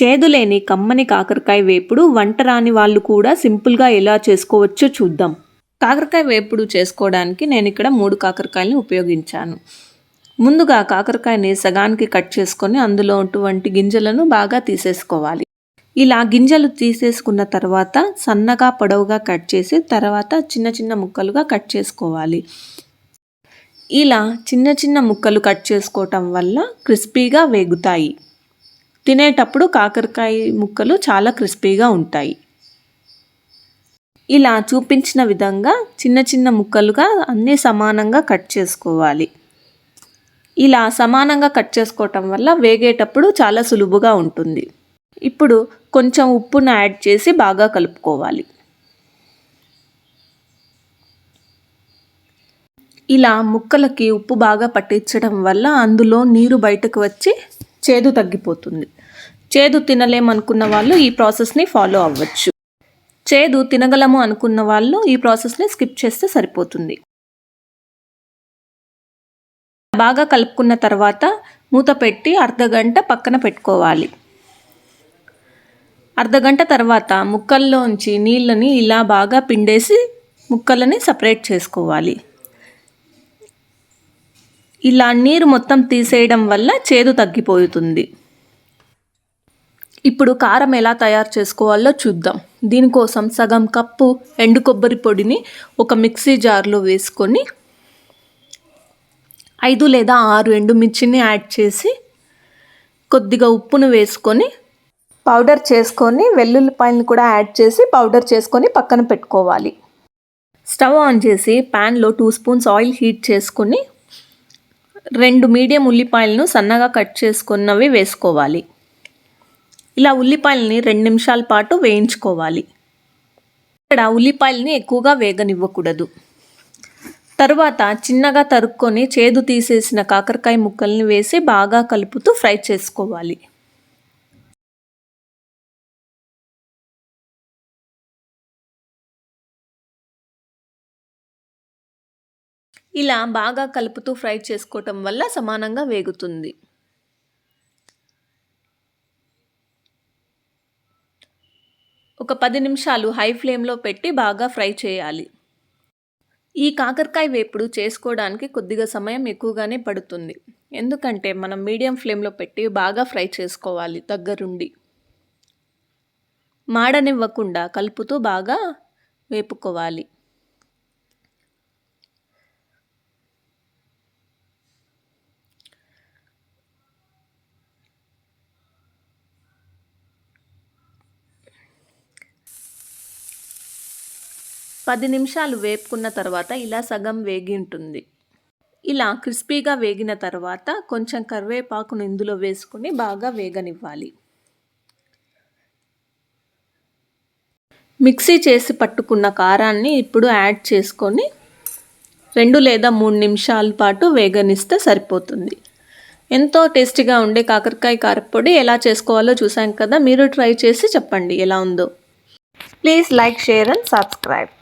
చేదులేని కమ్మని కాకరకాయ వేపుడు వంట రాని వాళ్ళు కూడా సింపుల్గా ఎలా చేసుకోవచ్చో చూద్దాం. కాకరకాయ వేపుడు చేసుకోవడానికి నేను ఇక్కడ మూడు కాకరకాయలని ఉపయోగించాను. ముందుగా కాకరకాయని సగానికి కట్ చేసుకొని అందులో ఉన్నటువంటి గింజలను బాగా తీసేసుకోవాలి. ఇలా గింజలు తీసేసుకున్న తర్వాత సన్నగా పొడవుగా కట్ చేసి తర్వాత చిన్న చిన్న ముక్కలుగా కట్ చేసుకోవాలి. ఇలా చిన్న చిన్న ముక్కలు కట్ చేసుకోవటం వల్ల క్రిస్పీగా వేగుతాయి. తినేటప్పుడు కాకరకాయ ముక్కలు చాలా క్రిస్పీగా ఉంటాయి. ఇలా చూపించిన విధంగా చిన్న చిన్న ముక్కలుగా అన్నీ సమానంగా కట్ చేసుకోవాలి. ఇలా సమానంగా కట్ చేసుకోవటం వల్ల వేగేటప్పుడు చాలా సులువుగా ఉంటుంది. ఇప్పుడు కొంచెం ఉప్పును యాడ్ చేసి బాగా కలుపుకోవాలి. ఇలా ముక్కలకి ఉప్పు బాగా పట్టించడం వల్ల అందులో నీరు బయటకు వచ్చి చేదు తగ్గిపోతుంది. చేదు తినలేమనుకున్న వాళ్ళు ఈ ప్రాసెస్ని ఫాలో అవ్వచ్చు. చేదు తినగలము అనుకున్న వాళ్ళు ఈ ప్రాసెస్ని స్కిప్ చేస్తే సరిపోతుంది. బాగా కలుపుకున్న తర్వాత మూత పెట్టి అర్ధగంట పక్కన పెట్టుకోవాలి. అర్ధగంట తర్వాత ముక్కల్లోంచి నీళ్ళని ఇలా బాగా పిండేసి ముక్కలని సపరేట్ చేసుకోవాలి. ఇలా నీరు మొత్తం తీసేయడం వల్ల చేదు తగ్గిపోతుంది. ఇప్పుడు కారం ఎలా తయారు చేసుకోవాలో చూద్దాం. దీనికోసం సగం కప్పు ఎండు కొబ్బరి పొడిని ఒక మిక్సీ జార్లో వేసుకొని ఐదు లేదా ఆరు ఎండుమిర్చిని యాడ్ చేసి కొద్దిగా ఉప్పును వేసుకొని పౌడర్ చేసుకొని వెల్లుల్లిపాయలను కూడా యాడ్ చేసి పౌడర్ చేసుకొని పక్కన పెట్టుకోవాలి. స్టవ్ ఆన్ చేసి ప్యాన్లో టూ స్పూన్స్ ఆయిల్ హీట్ చేసుకొని రెండు మీడియం ఉల్లిపాయలను సన్నగా కట్ చేసుకున్నవి వేసుకోవాలి. ఇలా ఉల్లిపాయలని రెండు నిమిషాల పాటు వేయించుకోవాలి. ఇక్కడ ఉల్లిపాయలని ఎక్కువగా వేగనివ్వకూడదు. తరువాత చిన్నగా తరుక్కొని చేదు తీసేసిన కాకరకాయ ముక్కల్ని వేసి బాగా కలుపుతూ ఫ్రై చేసుకోవాలి. ఇలా బాగా కలుపుతూ ఫ్రై చేసుకోవటం వల్ల సమానంగా వేగుతుంది. ఒక పది నిమిషాలు హై ఫ్లేమ్లో పెట్టి బాగా ఫ్రై చేయాలి. ఈ కాకరకాయ వేపుడు చేసుకోవడానికి కొద్దిగా సమయం ఎక్కువగానే పడుతుంది. ఎందుకంటే మనం మీడియం ఫ్లేమ్లో పెట్టి బాగా ఫ్రై చేసుకోవాలి దగ్గరుండి. మాడనివ్వకుండా కలుపుతూ బాగా వేపుకోవాలి. పది నిమిషాలు వేపుకున్న తర్వాత ఇలా సగం వేగి ఉంటుంది ఇలా క్రిస్పీగా వేగిన తర్వాత కొంచెం కరివేపాకును ఇందులో వేసుకుని బాగా వేగనివ్వాలి. మిక్సీ చేసి పట్టుకున్న కారాన్ని ఇప్పుడు యాడ్ చేసుకొని రెండు లేదా మూడు నిమిషాల పాటు వేగనిస్తే సరిపోతుంది. ఎంతో టేస్టీగా ఉండే కాకరకాయ కారపొడి ఎలా చేసుకోవాలో చూసాం కదా మీరు ట్రై చేసి చెప్పండి ఎలా ఉందో. Please like share and subscribe.